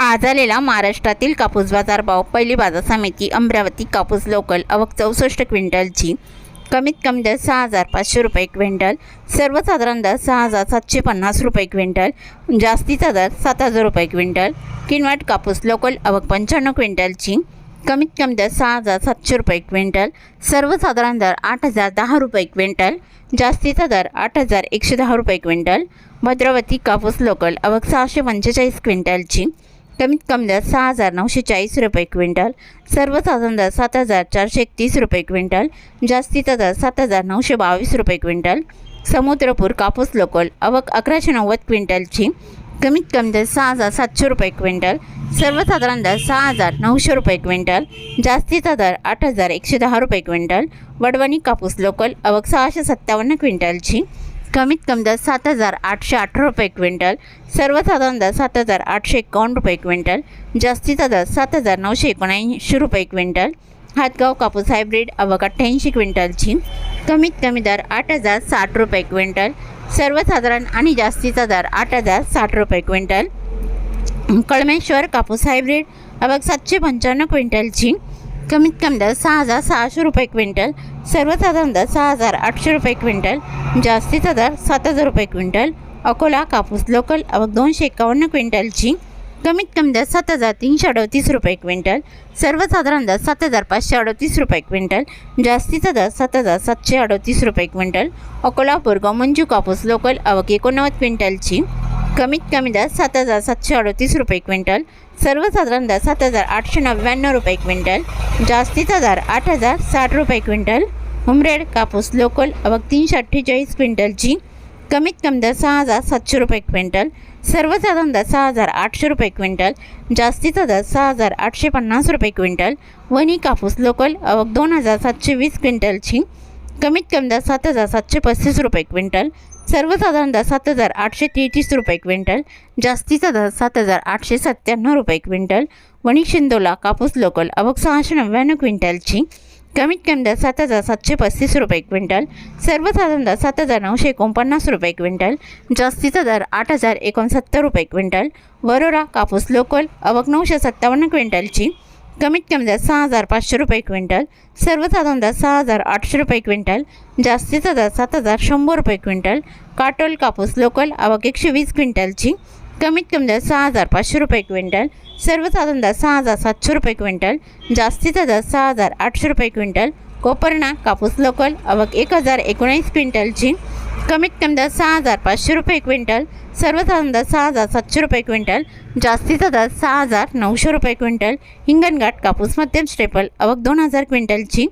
आज आलेला महाराष्ट्रातील कापूस बाजार भाव पहिली बाजार समिती अमरावती कापूस लोकल अवक चौसष्ट क्विंटलची कमीत कमी दर सहा हजार पाचशे रुपये क्विंटल सर्वसाधारण दर सहा हजार सातशे पन्नास रुपये क्विंटल जास्तीचा दर सात हजार रुपये क्विंटल. किनवट कापूस लोकल अवक पंच्याण्णव क्विंटलची कमीत कमी दर सहा हजार सातशे रुपये क्विंटल सर्वसाधारण दर आठ हजार दहा रुपये क्विंटल जास्तीचा दर आठ हजार एकशे दहा रुपये क्विंटल. भद्रावती कापूस लोकल अवक सहाशे पंचेचाळीस क्विंटलची कमीत कमी दर सहा हजार नऊशे चाळीस रुपये क्विंटल सर्वसाधारण दर सात हजार चारशे एकतीस रुपये क्विंटल जास्तीचा दर सात हजार नऊशे बावीस रुपये क्विंटल समुद्रपूर कापूस लोकल अवक अकराशे नव्वद क्विंटलची कमीत कमी दर सहा हजार सातशे रुपये क्विंटल सर्वसाधारण दर सहा हजार नऊशे रुपये क्विंटल जास्तीचा दर आठ हजार एकशे दहा रुपये क्विंटल वडवणी कापूस लोकल अवक सहाशे सत्तावन्न क्विंटलची कमीत कमी दर सात हजार आठशे अठरा रुपये क्विंटल सर्वसाधारण दर सात हजार आठशे एकावन्न रुपये क्विंटल जास्तीचा दर सात हजार नऊशे एकोणऐंशी रुपये क्विंटल. हातगाव कापूस हायब्रिड अवक अठ्ठ्याऐंशी क्विंटलची कमीत कमी दर आठ हजार साठ रुपये क्विंटल सर्वसाधारण आणि जास्तीचा दर आठ हजार साठ रुपये क्विंटल. कळमेश्वर कापूस हायब्रिड अवघ सातशे पंच्याण्णव क्विंटलची कमीत कमी दर सहा हजार सहाशे रुपये क्विंटल सर्वसाधारण दर सहा हजार आठशे रुपये क्विंटल जास्तीचा दर सात हजार रुपये क्विंटल अकोला कापूस लोकल अवक दोनशे एकावन्न क्विंटलची कमीत कमी दर सात हजार तीनशे अडतीस रुपये क्विंटल सर्वसाधारण दर सात हजार पाचशे अडतीस रुपये क्विंटल जास्तीचा दर सात हजार सातशे अडतीस रुपये क्विंटल अकोला बोरगाव मंजू कापूस लोकल अवक एकोणनव्वद क्विंटलची कमीत कमी दर सात हजार सातशे अडतीस रुपये क्विंटल सर्वसाधारण दर सात हजार आठशे नव्याण्णव रुपये क्विंटल जास्तीचा दर आठ हजार साठ रुपये क्विंटल उमरेड कापूस लोकल अवघ तीनशे अठ्ठेचाळीस क्विंटलची कमीत कमी दर सहा हजार सातशे रुपये क्विंटल सर्वसाधारण दर सहा हजार आठशे रुपये क्विंटल जास्तीचा दर सहा हजार आठशे पन्नास रुपये क्विंटल वणी कापूस लोकल अवक दोन हजार सातशे वीस क्विंटलची कमीत कमी दर सात हजार सातशे पस्तीस रुपये क्विंटल सर्वसाधारण दर सात हजार आठशे तेहतीस रुपये क्विंटल जास्तीचा दर सात हजार आठशे सत्त्याण्णव रुपये क्विंटल वणिक शिंदोला कापूस लोकल अवक सहाशे नव्याण्णव क्विंटलची कमीत कमी दर सात हजार सातशे पस्तीस रुपये क्विंटल सर्वसाधारण दर सात हजार नऊशे एकोणपन्नास रुपये क्विंटल जास्तीचा दर आठ हजार एकोणसत्तर रुपये क्विंटल वरोरा कापूस लोकल अवक नऊशे सत्तावन्न क्विंटलची कमीत कमी दर सहा हजार पाचशे रुपये क्विंटल सर्वसाधारण दर सहा हजार आठशे रुपये क्विंटल जास्तीचा दर सात हजार शंभर रुपये क्विंटल काटोल कापूस लोकल आवक एकशे वीस क्विंटलची कमीत कमी दर सहा हजार पाचशे रुपये क्विंटल सर्वसाधारण दर सहा हजार सातशे रुपये क्विंटल जास्तीचा दर सहा हजार आठशे रुपये क्विंटल कोपरणा कापूस लोकल आवक एक हजार एकोणीस क्विंटलची कमीत कमी दर सहा हजार पाचशे रुपये क्विंटल सर्वसाधारण दर सहा हजार सातशे रुपये क्विंटल जास्तीचा दर सहा हजार नऊशे रुपये क्विंटल हिंगणघाट कापूस मध्यम स्टेपल अवक दोन हजार क्विंटलची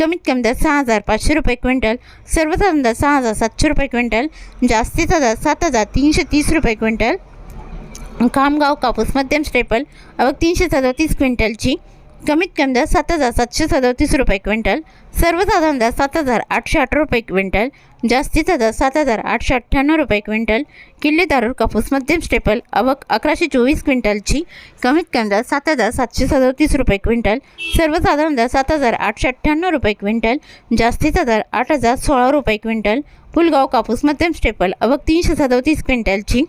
कमीत कमी दर सहा हजार पाचशे रुपये क्विंटल सर्वसाधारण दर सहा हजार सातशे रुपये क्विंटल जास्तीचा दर सात हजार तीनशे तीस रुपये क्विंटल. खामगाव कापूस मध्यम स्टेपल अवक तीनशे सदतीस क्विंटलची कमीत कमी दर सात हजार सातशे सदतीस रुपये क्विंटल. सर्वसाधारण दर सात हजार आठशे अठरा रुपये क्विंटल. जास्तीचा दर सात हजार आठशे अठ्ठ्याण्णव रुपये क्विंटल. किल्ले दारूर कापूस मध्यम स्टेपल अवक अकराशे चोवीस क्विंटलची कमीत कमी दर सात हजार सातशे सदतीस रुपये क्विंटल. सर्वसाधारण दर सात हजार आठशे अठ्ठ्याण्णव रुपये क्विंटल. जास्तीचा दर आठ हजार सोळा रुपये क्विंटल. पुलगाव कापूस मध्यम स्टेपल अवक तीनशे सदतीस क्विंटलची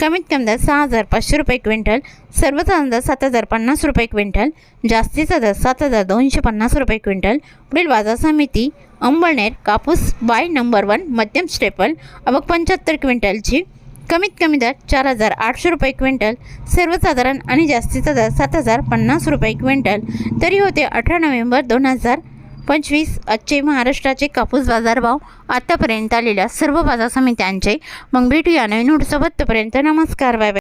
कमीत कमी दर सहा हजार पाचशे रुपये क्विंटल सर्वसाधारण दर सात हजार पन्नास रुपये क्विंटल जास्तीचा दर सात हजार दोनशे पन्नास रुपये क्विंटल पुढील बाजार समिती अंबळनेर कापूस बाय नंबर वन मध्यम स्टेपल अबक पंच्याहत्तर क्विंटलची कमीत कमी दर चार हजार आठशे रुपये क्विंटल सर्वसाधारण आणि जास्तीचा दर सात हजार पन्नास रुपये क्विंटल. तरी होते अठरा नोव्हेंबर दोन हजार पंचवीस आजचे महाराष्ट्राचे कापूस बाजारभाव आतापर्यंत आलेल्या सर्व बाजार समित्यांचे. मग भेटूया नवीन उडसोबत तोपर्यंत नमस्कार बाय बाय.